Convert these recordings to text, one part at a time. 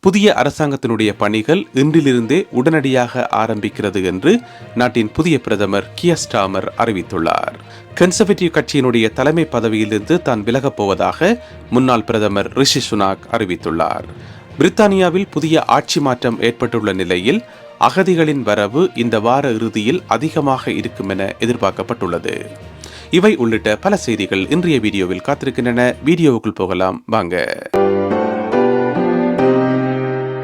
புதிய அரசாங்கத்தினுடைய பணிகள் இன்றிலிருந்தே உடனடியாக ஆரம்பிக்கிறது என்று நாட்டின் புதிய பிரதமர் கியஸ்டாமர் அறிவித்துள்ளார். கன்சர்வேட்டிவ் கட்சியினுடைய தலைமை பதவியிலிருந்து தான் விலகப் போவதாக முன்னாள் பிரதமர் ரிஷி சுனாக் அறிவித்துள்ளார். பிரித்தானியாவில் புதிய ஆட்சி மாற்றம் ஏற்பட்டுள்ள நிலையில் அகதிகளின் வரவு இந்த வார இறுதியில் அதிகமாக இருக்கும் என எதிர்பார்க்கப்பட்டுள்ளது. இவை உள்ளிட்ட பல செய்திகள் இன்றைய வீடியோவில் காத்திருக்கின்றன. வீடியோவுக்குள் போகலாம். வாங்க.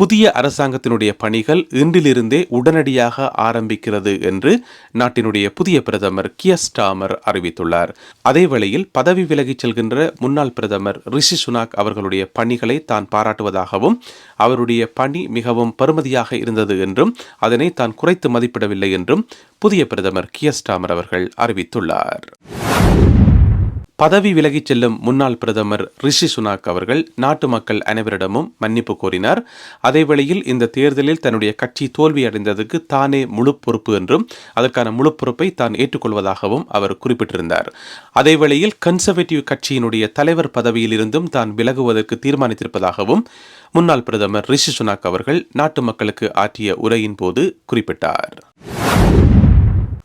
புதிய அரசாங்கத்தினுடைய பணிகள் இன்றிலிருந்தே உடனடியாக ஆரம்பிக்கிறது என்று நாட்டினுடைய புதிய பிரதமர் கியஸ்டாமர் அறிவித்துள்ளார். அதேவேளையில் பதவி விலகிச் செல்கின்ற முன்னாள் பிரதமர் ரிஷி சுனாக் அவர்களுடைய பணிகளை தான் பாராட்டுவதாகவும் அவருடைய பணி மிகவும் பெருமதியாக இருந்தது என்றும் அதனை தான் குறைத்து மதிப்பிடவில்லை என்றும் புதிய பிரதமர் கியஸ்டாமர் அவர்கள் அறிவித்துள்ளார். பதவி விலகிச் செல்லும் முன்னாள் பிரதமர் ரிஷி சுனாக் அவர்கள் நாட்டு மக்கள் அனைவரிடமும் மன்னிப்பு கோரினார். அதேவேளையில் இந்த தேர்தலில் தன்னுடைய கட்சி தோல்வியடைந்ததுக்கு தானே முழு பொறுப்பு என்றும் அதற்கான முழு பொறுப்பை தான் ஏற்றுக்கொள்வதாகவும் அவர் குறிப்பிட்டிருந்தார். அதேவேளையில் கன்சர்வேட்டிவ் கட்சியினுடைய தலைவர் பதவியில் இருந்தும் தான் விலகுவதற்கு தீர்மானித்திருப்பதாகவும் முன்னாள் பிரதமர் ரிஷி சுனாக் அவர்கள் நாட்டு மக்களுக்கு ஆற்றிய உரையின் போது குறிப்பிட்டார்.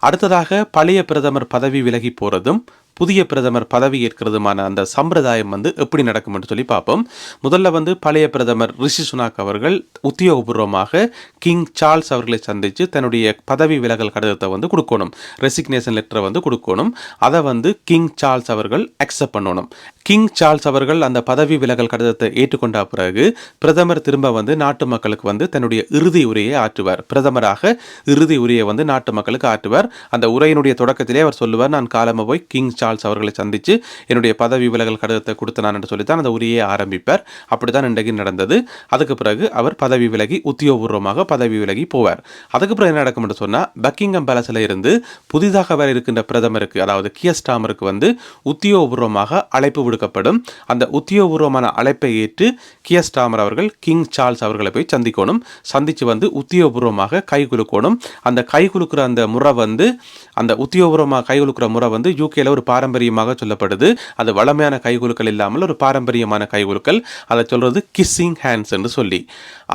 அடுத்ததாக பழைய பிரதமர் பதவி விலகி போறதும் புதிய பிரதமர் பதவி ஏற்கிறதுமான அந்த சம்பிரதாயம் வந்து எப்படி நடக்கும் என்று சொல்லி பார்ப்போம். முதல்ல வந்து பழைய பிரதமர் ரிஷி சுனாக் அவர்கள் உத்தியோகபூர்வமாக கிங் சார்ல்ஸ் அவர்களை சந்தித்து தன்னுடைய பதவி விலகல் கடிதத்தை வந்து கொடுக்கணும். ரெசிக்னேஷன் லெட்டரை வந்து கொடுக்கணும். அதை வந்து கிங் சார்ல்ஸ் அவர்கள் அக்செப்ட் பண்ணணும். கிங் சார்ல்ஸ் அவர்கள் அந்த பதவி விலகல் கடிதத்தை ஏற்றுக்கொண்ட பிறகு பிரதமர் திரும்ப வந்து நாட்டு மக்களுக்கு வந்து தன்னுடைய இறுதி உரையை ஆற்றுவார். பிரதமராக இறுதி உரையை வந்து நாட்டு மக்களுக்கு ஆற்றுவார். அந்த உரையினுடைய தொடக்கத்திலே அவர் சொல்லுவார் நான் காலமாக போய் கிங் சார்ல்ஸ் அவர்களை சந்தித்து என்னுடைய பதவி விலகல் கடிதத்தை கொடுத்த நான் என்று சொல்லித்தான் அந்த உரையை ஆரம்பிப்பார். அப்படித்தான் இன்றைக்கு நடந்தது. அதுக்கு பிறகு அவர் பதவி விலகி உத்தியோகபூர்வமாக பதவி விலகி போவார். அதுக்கு பிறகு என்ன நடக்கும் என்று சொன்னால் பக்கிங்கம் பேலஸில் இருந்து புதிதாக வர இருக்கின்ற பிரதமருக்கு அதாவது கியஸ்டாமருக்கு வந்து உத்தியோகபூர்வமாக அழைப்பு விடுக்கப்படும். அந்த உத்தியோகபூர்வமான அழைப்பை ஏற்று கியஸ்டாமர் அவர்கள் கிங் சார்ல்ஸ் அவர்களை போய் சந்திக்கணும். சந்தித்து வந்து உத்தியோகபூர்வமாக கை குலுக்கணும். அந்த கை குலுக்கிற அந்த முறை வந்து அந்த உத்தியோகபூர்வமாக கைகுலுக்கிற முறை வந்து யூகேல ஒரு பாரம்பரியமாக சொல்லப்படுது. அது வளமையான கைகுலுக்கள் இல்லாமல் ஒரு பாரம்பரியமான கைகுலுக்கள் அதை சொல்றது கிஸ்ஸிங் ஹேண்ட்ஸ் என்று சொல்லி.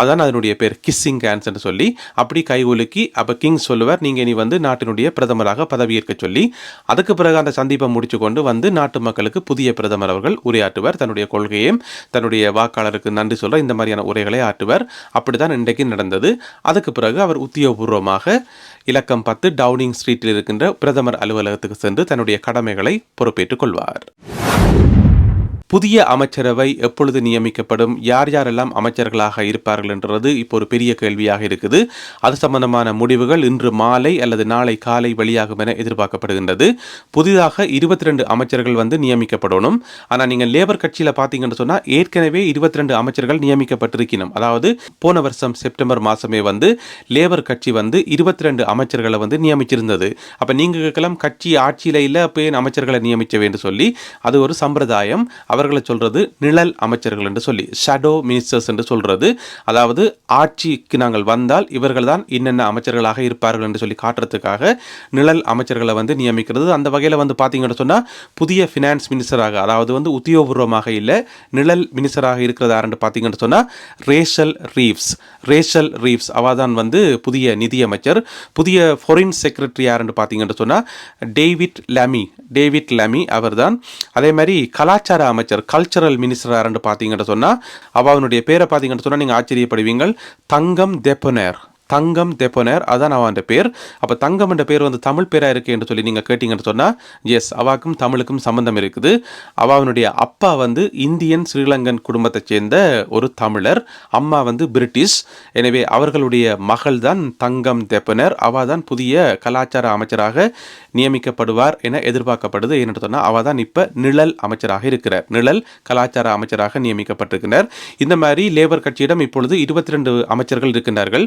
அதான் அதனுடைய பேர் கிஸ்ஸிங் ஹேண்ட்ஸ் என்று சொல்லி. அப்படி கைகுலுக்கி அப்போ கிங் சொல்லுவார் நீங்கள் இனி வந்து நாட்டினுடைய பிரதமராக பதவியேற்க சொல்லி. அதுக்கு பிறகு அந்த சந்திப்பை முடிச்சு கொண்டு வந்து நாட்டு மக்களுக்கு புதிய பிரதமர் அவர்கள் உரையாற்றுவார். தன்னுடைய கொள்கையும் தன்னுடைய வாக்காளருக்கு நன்றி சொல்ற இந்த மாதிரியான உரைகளை ஆற்றுவார். அப்படிதான் இன்றைக்கு நடந்தது. அதுக்கு பிறகு அவர் உத்தியோகபூர்வமாக இலக்கம் பத்து டவுனிங் ஸ்ட்ரீட்டில் இருக்கின்ற பிரதமர் அலுவலகத்துக்கு சென்று தன்னுடைய கடமைகளை பொறுப்பேற்றுக் கொள்வார். புதிய அமைச்சரவை எப்பொழுது நியமிக்கப்படும் யார் யாரெல்லாம் அமைச்சர்களாக இருப்பார்கள் என்றது இப்போ ஒரு பெரிய கேள்வியாக இருக்குது. அது சம்பந்தமான முடிவுகள் இன்று மாலை அல்லது நாளை காலை வெளியாகும் என எதிர்பார்க்கப்படுகின்றது. புதிதாக இருபத்தி ரெண்டு அமைச்சர்கள் வந்து நியமிக்கப்படணும். ஆனால் நீங்கள் லேபர் கட்சியில் பார்த்தீங்கன்னு சொன்னால் ஏற்கனவே இருபத்தி ரெண்டு அமைச்சர்கள் நியமிக்கப்பட்டிருக்கணும் அதாவது போன வருஷம் செப்டம்பர் மாதமே வந்து லேபர் கட்சி வந்து இருபத்தி ரெண்டு அமைச்சர்களை வந்து நியமிச்சிருந்தது. அப்போ நீங்கள் கேட்கலாம் கட்சி ஆட்சியில் இல்லை அப்போ அமைச்சர்களை நியமிக்க வேண்டும் சொல்லி? அது ஒரு சம்பிரதாயம். அவர் அவர்களை சொல்றது நிழல் அமைச்சர்கள் என்று சொல்லி ஷடோ மினிஸ்டர்ஸ் என்று சொல்றது. அதாவது ஆட்சிக்கு நாங்கள் வந்தால் இவர்கள் தான் என்னென்ன அமைச்சர்களாக இருப்பார்கள் என்று சொல்லி காட்டுறதுக்காக நிழல் அமைச்சர்களை வந்து நியமிக்கிறது. அந்த வகையில் வந்து பார்த்தீங்கன்னு சொன்னால் புதிய ஃபினான்ஸ் மினிஸ்டராக அதாவது வந்து உத்தியோகபூர்வமாக இல்லை நிழல் மினிஸ்டராக இருக்கிறது யாருன்னு பார்த்தீங்கன்னு சொன்னால் ரேஷல் ரீவ்ஸ் ரேஷல் ரீவ்ஸ் அவள் தான் வந்து புதிய நிதியமைச்சர் புதிய ஃபாரின் செக்ரட்டரி யாருன்னு பார்த்தீங்கன்னு சொன்னால் டேவிட் லாமி டேவிட் லாமி அவர்தான். அதே மாதிரி கலாச்சார அமைச்சர் கல்ச்சரல் மினிஸ்டர் யாருன்னு பார்த்தீங்கன்னு சொன்னால் அவனுடைய பேரை பார்த்தீங்கன்னு சொன்னால் நீங்கள் ஆச்சரியப்படுவீங்கள். தங்கம் தெப்பனர் தங்கம் தெப்பனர் அதான் அவன் பேர். அப்போ தங்கம் என்ற பேர் வந்து தமிழ் பேராக இருக்கு என்று சொல்லி நீங்கள் கேட்டீங்கன்னு சொன்னால் எஸ் அவாக்கும் தமிழுக்கும் சம்பந்தம் இருக்குது. அவனுடைய அப்பா வந்து இந்தியன் ஸ்ரீலங்கன் குடும்பத்தைச் சேர்ந்த ஒரு தமிழர் அம்மா வந்து பிரிட்டிஷ். எனவே அவர்களுடைய மகள் தான் தங்கம் தெப்பனர் அவா தான் புதிய கலாச்சார அமைச்சராக நியமிக்கப்படுவார் என எதிர்பார்க்கப்படுது. ஏன்னு சொன்னால் அவ தான் இப்போ நிழல் அமைச்சராக இருக்கிறார். நிழல் கலாச்சார அமைச்சராக நியமிக்கப்பட்டிருக்கிறார். இந்த மாதிரி லேபர் கட்சியிடம் இப்பொழுது இருபத்தி ரெண்டு அமைச்சர்கள் இருக்கின்றார்கள்.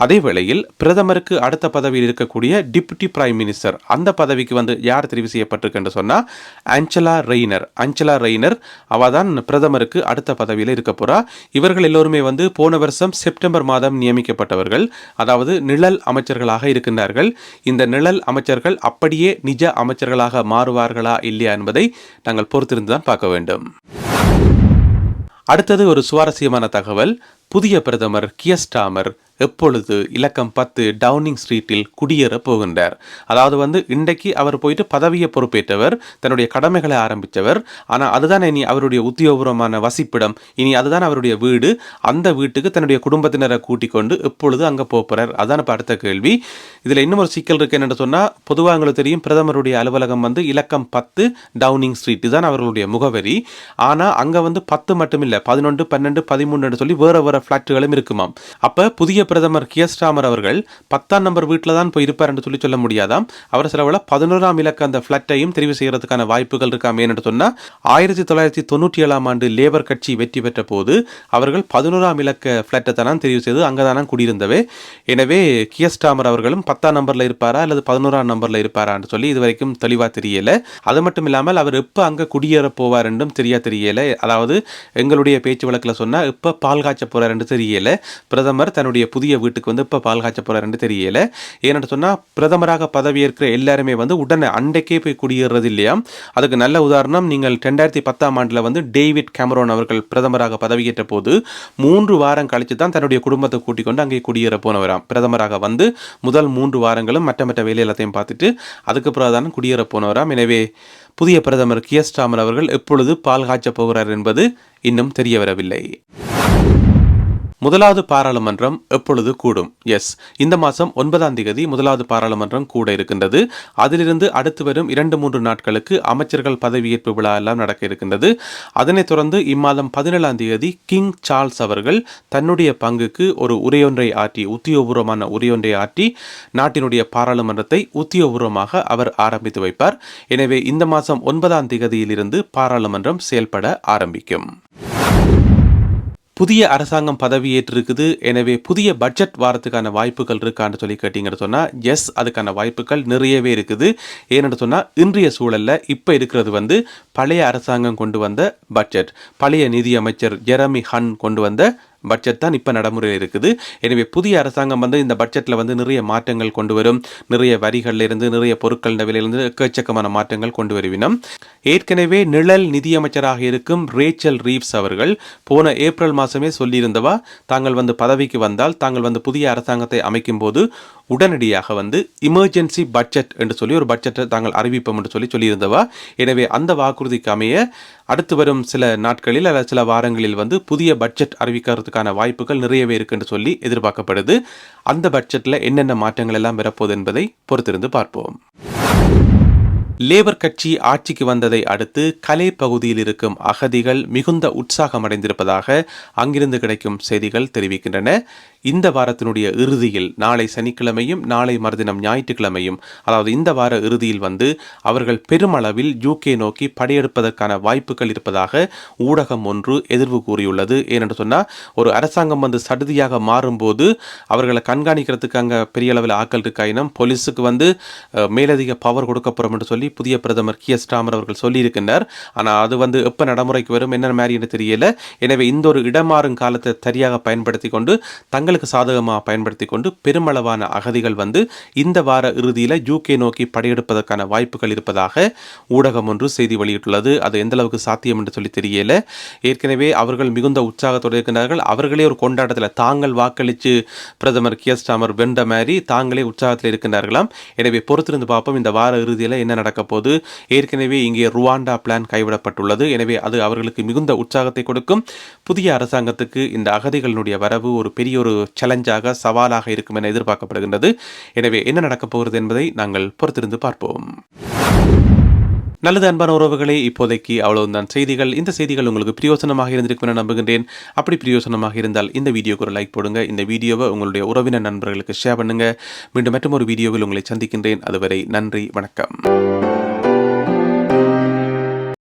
அதே வேளையில் பிரதமருக்கு அடுத்த பதவியில் இருக்கக்கூடிய டிப்யூட்டி பிரைம் மினிஸ்டர் அந்த பதவிக்கு வந்து யார் தெரிவு செய்யப்பட்டிருக்குன்னு சொன்னால் அஞ்சலா ரெய்னர். அஞ்சலா ரெய்னர் அவ தான் பிரதமருக்கு அடுத்த பதவியில் இருக்க போறா. இவர்கள் எல்லோருமே வந்து போன வருஷம் செப்டம்பர் மாதம் நியமிக்கப்பட்டவர்கள். அதாவது நிழல் அமைச்சர்களாக இருக்கின்றார்கள். இந்த நிழல் அமைச்சர்கள் அப்படியே நிஜ அமைச்சர்களாக மாறுவார்களா இல்லையா என்பதை நாங்கள் பொறுத்திருந்து தான் பார்க்க வேண்டும். அடுத்தது ஒரு சுவாரஸ்யமான தகவல். புதிய பிரதமர் கியஸ்டாமர் எப்பொழுது இலக்கம் பத்து டவுனிங் ஸ்ட்ரீட்டில் குடியேற போகின்றார். அதாவது வந்து இன்றைக்கு அவர் போயிட்டு பதவியை பொறுப்பேற்றவர் தன்னுடைய கடமைகளை ஆரம்பித்தவர். ஆனால் அதுதான் இனி அவருடைய உத்தியோகபூர்வமான வசிப்பிடம். இனி அதுதான் அவருடைய வீடு. அந்த வீட்டுக்கு தன்னுடைய குடும்பத்தினரை கூட்டிக் கொண்டு எப்பொழுது அங்கே போகிறார் அதான் இப்போ அடுத்த கேள்வி. இதில் இன்னும் ஒரு சிக்கல் இருக்கு என்னென்னு சொன்னால் பொதுவாக எங்களுக்கு தெரியும் பிரதமருடைய அலுவலகம் வந்து இலக்கம் பத்து டவுனிங் ஸ்ட்ரீட் இதுதான் அவர்களுடைய முகவரி. ஆனால் அங்கே வந்து பத்து மட்டும் இல்லை பதினொன்று பன்னெண்டு பதிமூணுன்னு சொல்லி வேறு வேறு ஃப்ளாட்டுகளும் இருக்குமாம். அப்போ புதிய பிரதமர் கியஸ்டாமர் அவர்கள் பத்தாம் நம்பர் வீட்டில் தான் போய் இருப்பார் என்று சொல்லி சொல்ல முடியாதாம். அவர் செலவில் பதினோராம் இலக்க அந்த ஃப்ளாட்டையும் தெரிவு செய்யறதுக்கான வாய்ப்புகள் இருக்காமே. என்று சொன்னால் ஆயிரத்தி தொள்ளாயிரத்தி தொண்ணூற்றி ஏழாம் ஆண்டு லேபர் கட்சி வெற்றி பெற்ற போது அவர்கள் பதினோராம் இலக்க ஃப்ளாட்டை தான் தெரிவு செய்து அங்கே தானே குடியிருந்தவே. எனவே கியஸ்டாமர் அவர்களும் பத்தாம் நம்பரில் இருப்பாரா அல்லது பதினோராம் நம்பரில் இருப்பாரான்னு சொல்லி இது வரைக்கும் தெளிவாக தெரியல. அது மட்டும் இல்லாமல் அவர் எப்போ அங்கே குடியேற போவார் என்றும் தெரியா தெரியல. அதாவது எங்களுடைய பேச்சு வழக்கில் சொன்னால் இப்போ பால் காய்ச்ச போகிறார் என்று தெரியல. பிரதமர் தன்னுடைய புதிய வீட்டுக்கு வந்து இப்போ பால் காய்ச்ச போகிறாருன்னு என்று தெரியல. ஏன்னு சொன்னால் பிரதமராக பதவியேற்கிற எல்லாருமே வந்து உடனே அண்டைக்கே போய் குடியேறது இல்லையா? அதுக்கு நல்ல உதாரணம் நீங்கள் ரெண்டாயிரத்தி பத்தாம் ஆண்டில் வந்து டேவிட் கேமரோன் அவர்கள் பிரதமராக பதவியேற்ற போது மூன்று வாரம் கழித்து தான் தன்னுடைய குடும்பத்தை கூட்டிக் கொண்டு அங்கே குடியேற போனவராம். பிரதமராக வந்து முதல் மூன்று வாரங்களும் மற்ற மற்ற வேலை எல்லாத்தையும் பார்த்துட்டு அதுக்கு தான் குடியேற போனவராம். எனவே புதிய பிரதமர் கியஸ்டாமர் அவர்கள் எப்பொழுது பால் காய்ச்ச போகிறார் என்பது இன்னும் தெரிய வரவில்லை. முதலாவது பாராளுமன்றம் எப்பொழுது கூடும்? எஸ் இந்த மாதம் ஒன்பதாம் தேதி முதலாவது பாராளுமன்றம் கூட இருக்கின்றது. அதிலிருந்து அடுத்து வரும் இரண்டு மூன்று நாட்களுக்கு அமைச்சர்கள் பதவியேற்பு விழா எல்லாம் நடக்க இருக்கின்றது. அதனைத் தொடர்ந்து இம்மாதம் பதினேழாம் தேதி கிங் சார்ல்ஸ் அவர்கள் தன்னுடைய பங்குக்கு ஒரு உரையொன்றை ஆற்றி உத்தியோகபூர்வமான உரையொன்றை ஆற்றி நாட்டினுடைய பாராளுமன்றத்தை உத்தியோகபூர்வமாக அவர் ஆரம்பித்து வைப்பார். எனவே இந்த மாதம் ஒன்பதாம் தேதியிலிருந்து பாராளுமன்றம் செயல்பட ஆரம்பிக்கும். புதிய அரசாங்கம் பதவியேற்றிருக்குது எனவே புதிய பட்ஜெட் வாரத்துக்கான வாய்ப்புகள் இருக்கான்னு சொல்லி கேட்டீங்கன்னு சொன்னால் எஸ் அதுக்கான வாய்ப்புகள் நிறையவே இருக்குது. ஏன்னு சொன்னால் இன்றைய சூழலில் இப்போ இருக்கிறது வந்து பழைய அரசாங்கம் கொண்டு வந்த பட்ஜெட் பழைய நிதியமைச்சர் ஜெரமி ஹன் கொண்டு வந்த பட்ஜெட் தான் இப்போ நடைமுறையில் இருக்குது. எனவே புதிய அரசாங்கம் வந்து இந்த பட்ஜெட்டில் வந்து நிறைய மாற்றங்கள் கொண்டு வரும். நிறைய வரிகள்ல இருந்து நிறைய பொருட்கள் விலையிலிருந்து எக்கச்சக்கமான மாற்றங்கள் கொண்டு வருவினம். ஏற்கனவே நிழல் நிதியமைச்சராக இருக்கும் ரேச்சல் ரீவ்ஸ் அவர்கள் போன ஏப்ரல் மாதமே சொல்லியிருந்தவா தாங்கள் வந்து பதவிக்கு வந்தால் தாங்கள் வந்து புதிய அரசாங்கத்தை அமைக்கும் போது உடனடியாக வந்து இமர்ஜென்சி பட்ஜெட் என்று சொல்லி ஒரு பட்ஜெட்டை தாங்கள் அறிவிப்போம் என்று சொல்லி சொல்லியிருந்தவா. எனவே அந்த வாக்குறுதிக்கு அமைய அடுத்து வரும் சில நாட்களில் அல்லது சில வாரங்களில் வந்து புதிய பட்ஜெட் அறிவிக்கிறதுக்கு வரதுக்கான வாய்ப்புகள் நிறையவே இருக்குன்னு சொல்லி எதிர்பார்க்கப்படுது. அந்த பட்ஜெட்டில் என்னென்ன மாற்றங்கள் எல்லாம் வரப்போகுது என்பதை பொறுத்திருந்து பார்ப்போம். லேபர் கட்சி ஆட்சிக்கு வந்ததை அடுத்து கலே பகுதியில் இருக்கும் அகதிகள் மிகுந்த உற்சாகம் அடைந்திருப்பதாக அங்கிருந்து கிடைக்கும் செய்திகள் தெரிவிக்கின்றன. இந்த வாரத்தினுடைய இறுதியில் நாளை சனிக்கிழமையும் நாளை மறுதினம் ஞாயிற்றுக்கிழமையும் அதாவது இந்த வார இறுதியில் வந்து அவர்கள் பெருமளவில் யூகே நோக்கி படையெடுப்பதற்கான வாய்ப்புகள் இருப்பதாக ஊடகம் ஒன்று எதிர்வு கூறியுள்ளது. ஏனென்று சொன்னால் ஒரு அரசாங்கம் வந்து சடுதியாக மாறும்போது அவர்களை கண்காணிக்கிறதுக்கு அங்கே பெரிய அளவில் ஆக்கள் இருக்காயினும் போலீஸுக்கு வந்து மேலதிக பவர் கொடுக்கப்படும் என்று சொல்லி புதிய பிரதமர் கி எஸ் ராமர் அவர்கள் சொல்லியிருக்கின்றார். ஆனால் அது வந்து எப்போ நடைமுறைக்கு வரும் என்ன மாதிரி என்று தெரியல. எனவே இந்த ஒரு இடமாறும் காலத்தை சரியாக பயன்படுத்தி கொண்டு தங்களுக்கு சாதகமாக பயன்படுத்தி கொண்டு பெருமளவான அகதிகள் வந்து இந்த வார இறுதியில் யூகே நோக்கி படையெடுப்பதற்கான வாய்ப்புகள் இருப்பதாக ஊடகம் ஒன்று செய்தி வெளியிட்டுள்ளது. அது எந்த அளவுக்கு சாத்தியம் என்று சொல்லி தெரியல. ஏற்கனவே அவர்கள் மிகுந்த உற்சாகத்தோடு இருக்கின்றார்கள். அவர்களே ஒரு கொண்டாட்டத்தில் தாங்கள் வாக்களித்து பிரதமர் கியர் ஸ்டாமர் வென்ற மாதிரி தாங்களே உற்சாகத்தில் இருக்கின்றார்களாம். எனவே பொறுத்திருந்து பார்ப்போம் இந்த வார இறுதியில் என்ன நடக்கும் போகுது ஏற்கனவே இங்கே ருவாண்டா பிளான் கைவிடப்பட்டுள்ளது. எனவே அது அவர்களுக்கு மிகுந்த உற்சாகத்தை கொடுக்கும். புதிய அரசாங்கத்துக்கு இந்த அகதிகளினுடைய வரவு ஒரு பெரிய ஒரு சேலஞ்சாக சவாலாக இருக்கும் என எதிர்பார்க்கப்படுகின்றது. எனவே என்ன நடக்கப் போகிறது என்பதை நாங்கள் பொறுத்திருந்து பார்ப்போம். நல்லது அன்பான உறவுகளே இப்போதைக்கு அவ்வளவுதான். செய்திகள் இந்த செய்திகள் உங்களுக்கு பிரயோசனமாக இருந்திருக்கும் என நம்புகின்றேன். அப்படி பிரயோசனமாக இருந்தால் இந்த வீடியோக்கு ஒரு லைக் போடுங்க. இந்த வீடியோவை உங்களுடைய உறவினர் நண்பர்களுக்கு ஷேர் பண்ணுங்க. மீண்டும் மற்றும் ஒரு வீடியோவில் உங்களை சந்திக்கின்றேன். அதுவரை நன்றி வணக்கம்.